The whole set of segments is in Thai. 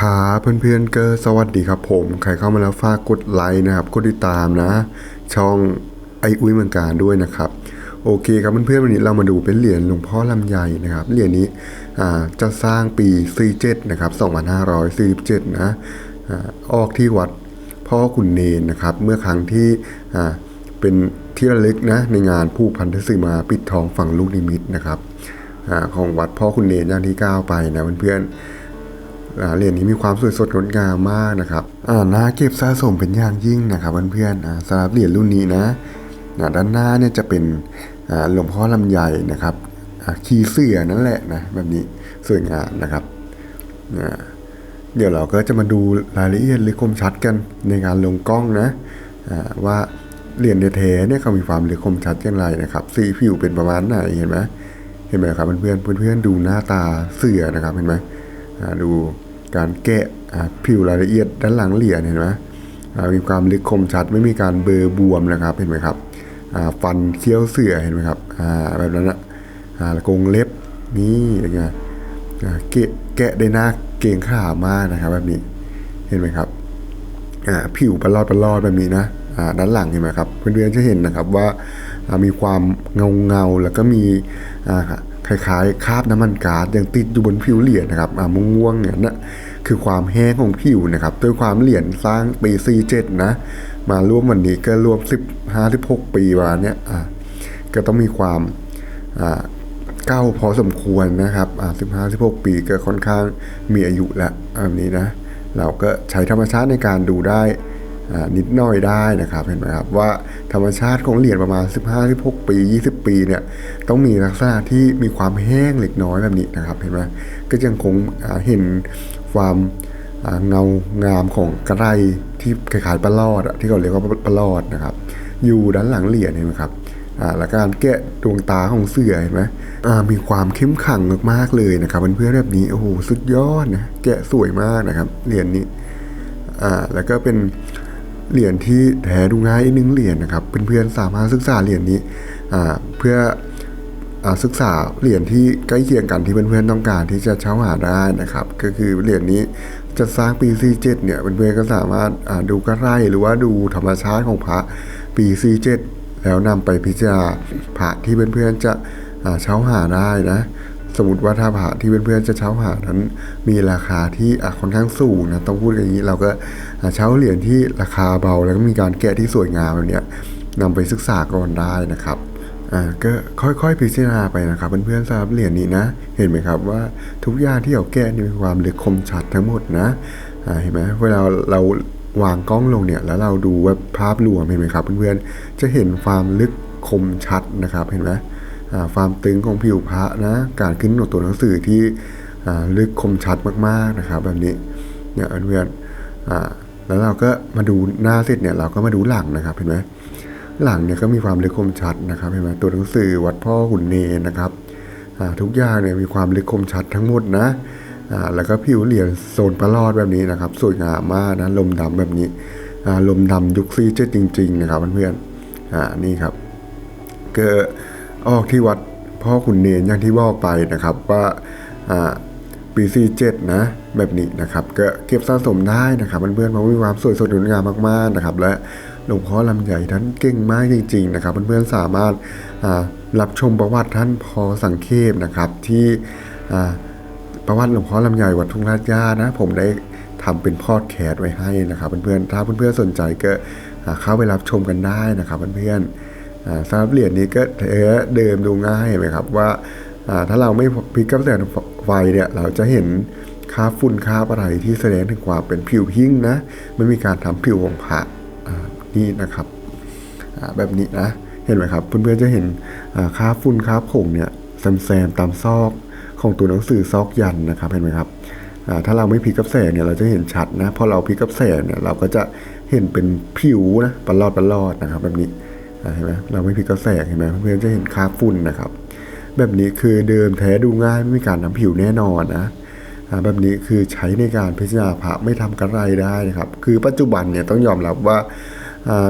ครับเพื่อนๆก็สวัสดีครับผม ใครเข้ามาแล้วฝากกดไลค์นะครับ กดติดตามนะ ช่องไออุ้ยเมืองการด้วยนะครับ โอเคครับเพื่อนๆวันนี้เรามาดูเป็นเหรียญหลวงพ่อลำไยนะครับ เหรียญนี้จะสร้างปี 47 นะครับ 2547 นะอ่าออกที่วัดพ่อขุนเนนนะครับ เมื่อครั้งที่เป็นที่ระลึกนะในงานผู้พันธสีมาปิดทองฝั่งลูกนิมิตนะครับอของวัดพ่อขุนเนนย่านที่ 9 ไปนะเพื่อนๆอ่า เหรียญนี้มีความสวยสดงดงามมากนะครับน่าเก็บสะสมเป็นอย่างยิ่งนะครับเพื่อนๆสำหรับเหรียญรุ่นนี้นะด้านหน้าเนี่ยจะเป็นหลวงพ่อลำไยนะครับอ่าขี่เสือนั่นแหละนะแบบนี้สวยงามนะครับเดี๋ยวเราก็จะมาดูรายละเอียดหรือคมชัดกันในการลงกล้องนะว่าเหรียญเทเนี่ยเขามีความหรือคมชัดอย่างไรนะครับสีผิวเป็นประมาณไหนเห็นไหมเห็นไหมครับเพื่อนๆเพื่อนๆดูหน้าตาเสือนะครับเห็นไหมดู การแกะผิวรายละเอียดด้านหลังเหรียเห็นไหมมีความลึกคมชัดไม่มีการเบลอร์บวมนะครับเห็นไหมครับฟันเคี้ยวเสือเห็นไหมครับแบบนั้นอะอ่าแล้วกรงเล็บนี่เป็นไงอ่าแกะแกะได้หน้าเก่งขามากนะครับ แบบนี้เห็นไหมครับผิวประลอดประลอดแบบนี้นะด้านหลังเห็นไหมครับเพื่อนๆจะเห็นนะครับว่ามีความเงาเงาๆแล้วก็มีอ่า คล้ายๆคราบน้ำมันก๊าซยังติดอยู่บนผิวเหรียญนะครับอ่าม่วงๆเนี่ยนะคือความแห้งของผิวนะครับด้วยความเหรียญสร้างปี 47 นะ มาร่วมวันนี้ก็รวม 15 16 ปีวาเนี้ยอ่าก็ต้องมีความอ่าเก้าพอสมควรนะครับอ่า15 16ปีก็ค่อนข้างมีอายุแล้วแบบนี้นะ เราก็ใช้ธรรมชาติในการดูได้ นิดหน่อยได้นะครับเห็นไหมครับว่าธรรมชาติของเหรียญประมาณ 15 16 ปี 20 ปีเนี่ยต้องมีลักษณะที่มีความแห้งเล็กน้อยแบบนี้นะครับเห็นไหมก็ยังคงเห็นความเงางามของกระไรที่คล้ายๆปลาลอดที่เขาเรียกว่าปลาลอดนะครับ อยู่ด้านหลังเหรียญเห็นไหมครับและการแกะดวงตาของเสือเห็นไหมมีความเข้มขังมากๆเลยนะครับเพื่อนๆแบบนี้โอ้โหสุดยอดนะแกะสวยมากนะครับเหรียญนี้แล้วก็เป็น เหรียญที่แท้ดูง่ายอีกหนึ่งเหรียญนะครับเพื่อนๆสามารถศึกษาเหรียญนี้เพื่ออศึกษาเหรียญที่ใกล้เคียงกันที่เพื่อนๆต้องการที่จะเช่าหาได้นะครับ ก็คือเหรียญนี้จะสร้างปี 47 เนี่ยเพื่อนๆก็สามารถดูกระไรหรือว่าดูธรรมชาติของพระปี 47 แล้วนำไปพิจารณาพระที่เพื่อนๆจะเช่าหาได้นะ สมมติว่าถ้าพระที่เพื่อนๆจะเช่าหานั้น มีราคาที่ค่อนข้างสูงนะต้องพูดอย่างนี้เราก็เช่าเหรียญที่ราคาเบาแล้วก็มีการแกะที่สวยงามแบบเนี้ยนำไปศึกษาก่อนได้นะครับอ่าก็ค่อยๆพิจารณาไปนะครับเพื่อนๆสำหรับเหรียญนี้นะ เห็นไหมครับว่าทุกอย่างที่เราแกะนี่มีความลึกคมชัดทั้งหมดนะอ่าเห็นไหมเวลาเราวางกล้องลงเนี่ยแล้วเราดูว่าภาพรวมเห็นไหมครับเพื่อนๆจะเห็นความลึกคมชัดนะครับเห็นไหม ความตึงของผิวพระนะ การขึ้นหนวดตัวหนังสือที่ลึกคมชัดมากๆนะครับแบบนี้เนี่ยเพื่อนๆอ่าแล้วเราก็มาดูหน้าเสร็จเนี่ยเราก็มาดูหลังนะครับเห็นไหมหลังเนี่ยก็มีความลึกคมชัดนะครับเห็นไหมตัวหนังสือวัดพ่อขุนเนนะครับทุกอย่างเนี่ยมีความลึกคมชัดทั้งหมดนะแล้วก็ผิวเหรียญโซนประหลอดแบบนี้นะครับสวยงามมากนะลมดำแบบนี้ลมดำยุคซีเจ็ดจริง ๆ นะครับเพื่อนๆอ่านี่ครับก็ ออกที่วัดพ่อขุนเนรอย่างที่บอกไปนะครับว่าอ่าปี47นะแบบนี้นะครับก็เก็บสะสมได้นะครับเพื่อนๆเพราะมีความสวยสดงดงามมากๆนะครับ และหลวงพ่อลำใหญ่ท่านเก่งมากจริง ๆ นะครับเพื่อนๆสามารถรับชมประวัติท่านพอสังเขปนะครับที่ประวัติหลวงพ่อลำไยวัดทุ่งลาดย่านะ ผมได้ทำเป็นพอดแคสต์ไว้ให้นะครับเพื่อนๆถ้าเพื่อนๆสนใจก็เข้าไปรับชมกันได้นะครับเพื่อนๆ สำหรับเหรียญนี้ก็เทเดิมดูง่ายไหมครับว่าถ้าเราไม่พลิกกับแสงไฟเนี่ยเราจะเห็นคราฝุ่นคราอะไรที่แสดงถึงความเป็นผิวหิ้งนะไม่มีการทำผิวของพระอ่านี่นะครับแบบนี้นะเห็นไหมครับเพื่อนๆจะเห็นอ่าคาฝุ่นคราผงเนี่ยแซมๆตามซอกของตัวหนังสือซอกยันนะครับเห็นไหมครับถ้าเราไม่พลิกกับแสงเนี่ยเราจะเห็นชัดนะพอเราพลิกกับแสงเนี่ยเราก็จะเห็นเป็นผิวนะประลอดประลอดนะครับแบบนี้ เห็นไหมเราไม่พลิกกับแสงเห็นไหมเพื่อนๆจะเห็นคราบฝุ่นนะครับ แบบนี้คือเดิมแท้ดูง่ายไม่มีการทำผิวแน่นอนนะแบบนี้คือใช้ในการพิจารณาพระไม่ทำกระไรได้นะครับ คือปัจจุบันเนี่ยต้องยอมรับว่า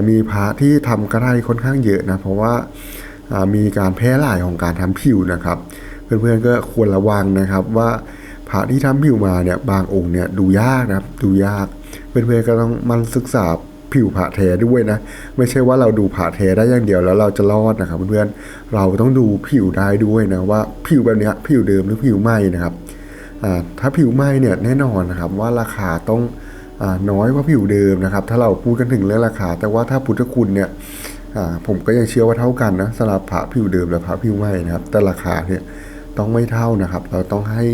มีพระที่ทำกระไรค่อนข้างเยอะนะเพราะว่ามีการแพร่หลายของการทำผิวนะครับ เพื่อนๆก็ควรระวังนะครับว่าพระที่ทำผิวมาเนี่ยบางองค์เนี่ยดูยากนะครับดูยาก เพื่อนๆก็ต้องมันศึกษา ผิวพระแท้ด้วยนะ ไม่ใช่ว่าเราดูพระแท้ได้อย่างเดียวแล้วเราจะรอดนะครับเพื่อนๆเราต้องดูผิวได้ด้วยนะว่าผิวแบบนี้ผิวเดิมหรือผิวใหม่นะครับถ้าผิวไหม้เนี่ยแน่นอนนะครับว่าราคาต้องอน้อยกว่าผิวเดิมนะครับ ถ้าเราพูดกันถึงเรื่องราคา แต่ว่าถ้าพุทธคุณเนี่ยผมก็ยังเชื่อว่าเท่ากันนะสำหรับพระผิวเดิมและพระผิวใหม่นะครับ แต่ราคาเนี่ยต้องไม่เท่านะครับ เราต้องให้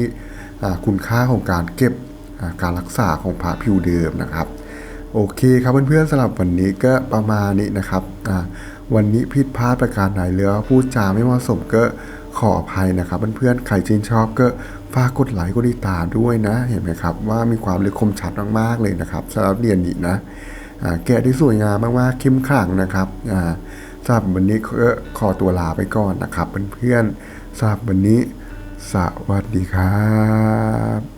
คุณค่าของการเก็บการรักษาของพระผิวเดิมนะครับ โอเคครับเพื่อนๆสำหรับวันนี้ก็ประมาณนี้นะครับวันนี้ผิดพลาดประการใดหรือพูดจาไม่เหมาะสมก็ขออภัยนะครับเพื่อนๆใครชื่นชอบก็ฝากกดไลค์กดติดตามด้วยนะ เห็นไหมครับ ว่ามีความลึกคมชัดมากๆเลยนะครับสำหรับเรียญนี้นะแกะที่สวยงามมากๆเข้มขลังนะครับสำหรับวันนี้ก็ขอตัวลาไปก่อนนะครับเพื่อนๆสำหรับวันนี้สวัสดีครับ